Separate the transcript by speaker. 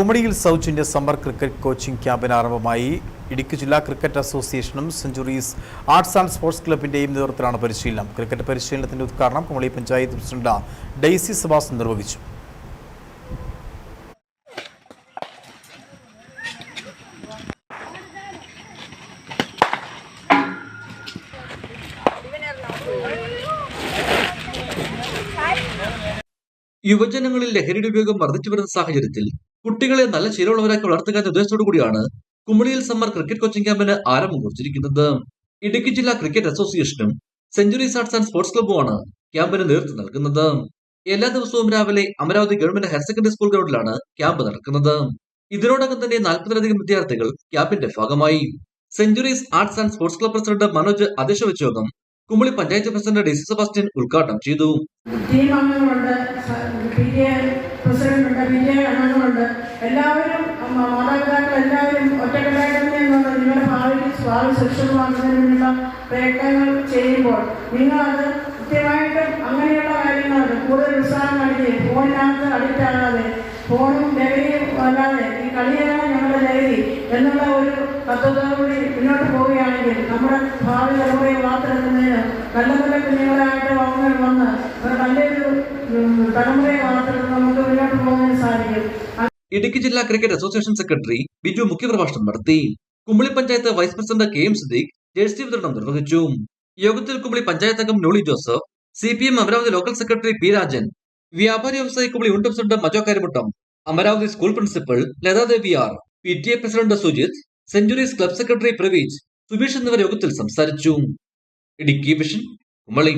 Speaker 1: കുമളിയിൽ സൗജന്യ summer cricket coaching ക്യാമ്പിന് ആരംഭമായി. ഇടുക്കി ജില്ലാ ക്രിക്കറ്റ് അസോസിയേഷനും സെഞ്ചുറീസ് ആർട്സ് ആൻഡ് സ്പോർട്സ് ക്ലബിന്റെയും നേതൃത്വത്തിലാണ് പരിശീലനം. ക്രിക്കറ്റ് പരിശീലനത്തിന്റെ ഉദ്ഘാടനം കുമളി പഞ്ചായത്ത് പ്രസിഡന്റ് ഡെയ്സി സുഭാസ് നിർവഹിച്ചു.
Speaker 2: യുവജനങ്ങളിൽ ലഹരിയുടെ ഉപയോഗം വർദ്ധിച്ചു വരുന്ന സാഹചര്യത്തിൽ കുട്ടികളെ നല്ല ശീലമുള്ളവരാക്കി വളർത്തുക എന്ന ഉദ്ദേശത്തോടു കൂടിയാണ് കുമളിയിൽ സമ്മർ ക്രിക്കറ്റ് കോച്ചിംഗ് ക്യാമ്പിന് ആരംഭം കുറിച്ചിരിക്കുന്നത്. ഇടുക്കി ജില്ലാ ക്രിക്കറ്റ് അസോസിയേഷനും സെഞ്ചുറി ആർട്സ് ആൻഡ് സ്പോർട്സ് ക്ലബ്ബുമാണ് ക്യാമ്പിന് നേതൃത്വം നൽകുന്നത്. എല്ലാ ദിവസവും രാവിലെ Amaravathi government higher secondary school ഗ്രൗണ്ടിലാണ് camp നടക്കുന്നത്. ഇതിനോടകം തന്നെ നാൽപ്പതിലധികം വിദ്യാർത്ഥികൾ ക്യാമ്പിന്റെ ഭാഗമായി. Centuries arts and sports club president Manoj അധ്യക്ഷ വെച്ച യോഗം Kumily panchayat president Daisy Sebastian ഉദ്ഘാടനം ചെയ്തു.
Speaker 3: ടീം അംഗങ്ങളുണ്ട് പി ടി എ പ്രസിഡന്റുണ്ട് പി ടി എ അംഗങ്ങളുണ്ട് എല്ലാവരും മാതാപിതാക്കൾ എല്ലാവരും ഒറ്റക്കെട്ടായിട്ട് എന്നുള്ള നിങ്ങളുടെ ഭാവി ഭാവി സുരക്ഷിതമാക്കുന്നതിനുള്ള പ്രയത്നങ്ങൾ ചെയ്യുമ്പോൾ നിങ്ങളത് കൃത്യമായിട്ടും അങ്ങനെയുള്ള കാര്യങ്ങൾ കൂടുതൽ ഉത്സാഹം കാണിച്ച് ഫോണിനകത്ത് അഡിക്റ്റ് ആകാതെ ഫോണും ലഹരിയും അല്ലാതെ ഈ കളിയാണ് ഞങ്ങളുടെ ലഹരി എന്നുള്ള ഒരു തത്വത്തോടുകൂടി മുന്നോട്ട് പോവുകയാണെങ്കിൽ നമ്മുടെ ഭാവി തലമുറയെ വാർത്തെടുക്കുന്നതിന് നല്ല നല്ല കുഞ്ഞുങ്ങളായിട്ട് വന്ന് ഒരു നല്ലൊരു ഉം, തലമുറയെ വാർത്തെടുത്ത് നമുക്ക് മുന്നോട്ട്
Speaker 2: ഇടുക്കി ജില്ലാ ക്രിക്കറ്റ് അസോസിയേഷൻ സെക്രട്ടറി ബിജു മുഖ്യപ്രഭാഷണം നടത്തി. Kumily panchayat vice president K M Siddique jersey വിതരണം നിർവഹിച്ചു. യോഗത്തിൽ കുമ്പളി പഞ്ചായത്ത് അംഗം Noli Joseph C P M Amaravathi local secretary P Rajan വ്യാപാരി വ്യവസായി Kumily unit president Majo Kariyamuttam Amaravathi school principal Lathadevi R P T A president Sujith centuries club secretary Praveej Subeesh എന്നിവർ യോഗത്തിൽ സംസാരിച്ചു. Idukki vision Kumily.